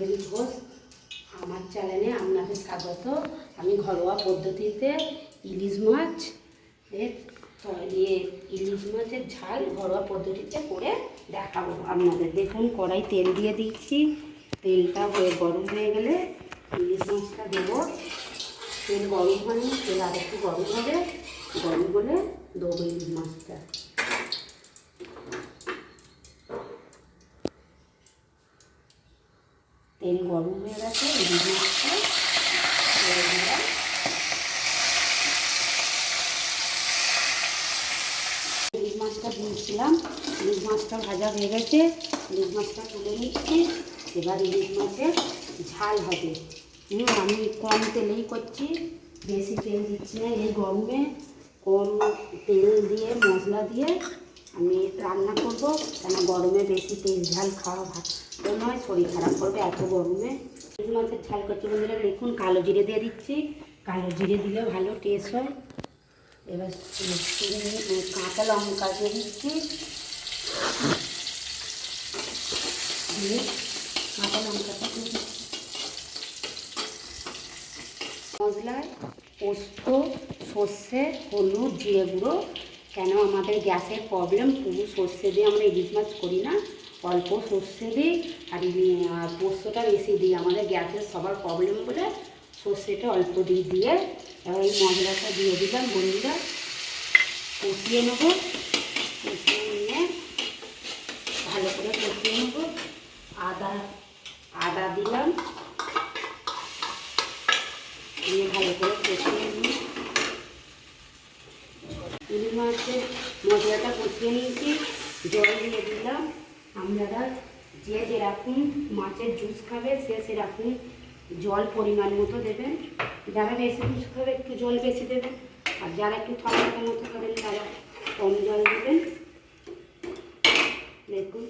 রঞ্জনী ঘোষ আমার চ্যানেলে আপনাকে স্বাগত। আমি ঘরোয়া পদ্ধতিতে ইলিশ মাছ এর ইয়ে ইলিশ মাছের ঝাল ঘরোয়া পদ্ধতিতে করে দেখাবো আপনাদের। দেখুন, কড়াই তেল দিয়ে দিচ্ছি। তেলটা হয়ে গরম হয়ে গেলে ইলিশ মাছটা দেবো। তেল গরম হয়নি, তেল আর একটু গরম হবে। গরম হলে দেবো ইলিশ মাছটা। তেল গরম হয়ে গেছে ইলিশ মাছটা ইলিশ মাছটা দিয়েছিলাম ইলিশ মাছটা ভাজা হয়ে গেছে ইলিশ মাছটা তুলে নিচ্ছি। এবার ইলিশ মাছের ঝাল হবে। আমি কম তেলেই করছি, বেশি তেল দিচ্ছি না, এই গরমে। কম তেল দিয়ে, মশলা দিয়ে আমি রান্না করব, কেন গরমে বেশি তেল ঝাল খাওয়া ভালো নয়, শরীর খারাপ করবে এত গরমে। মাছের ঝাল করছি বন্ধুরা, দেখুন, কালো জিরে দিয়ে দিচ্ছি। কালো জিরে দিলে ভালো টেস্ট হয়। এবার কাঁচা লঙ্কা দিয়ে দিচ্ছি। কাঁচা লঙ্কাটা মশলায় পোস্ত, সর্ষে, হলুদ, জিরে গুঁড়ো কেন আমাদের গ্যাসের প্রবলেম পুরো সর্ষে দিয়ে আমরা ইলিশ মাছ করি না। অল্প সর্ষে দিই আর পোস্তটা বেশি দিই। আমাদের গ্যাসের সবার প্রবলেম বলে সর্ষেটা অল্প দিই দিয়ে। এবার এই মশলাটা দিয়ে দিলাম বন্ধুরা। কষিয়ে নেব। কষিয়ে নিয়ে ভালো করে কষিয়ে নেব। আদা আদা দিলাম। দিয়ে ভালো করে কষিয়ে পুরি মাছের মশলাটা কষিয়ে নিয়েছি। জল দিয়ে দিলাম। আপনারা যে যেরকম মাছের জুস খাবে, সে সেরকম জল পরিমাণ মতো দেবেন। যারা বেশি জুস খাবে, একটু জল বেশি দেবেন। আর যারা একটু টমেটো মতো খাবেন, তারা কম জল দেবেন। দেখুন।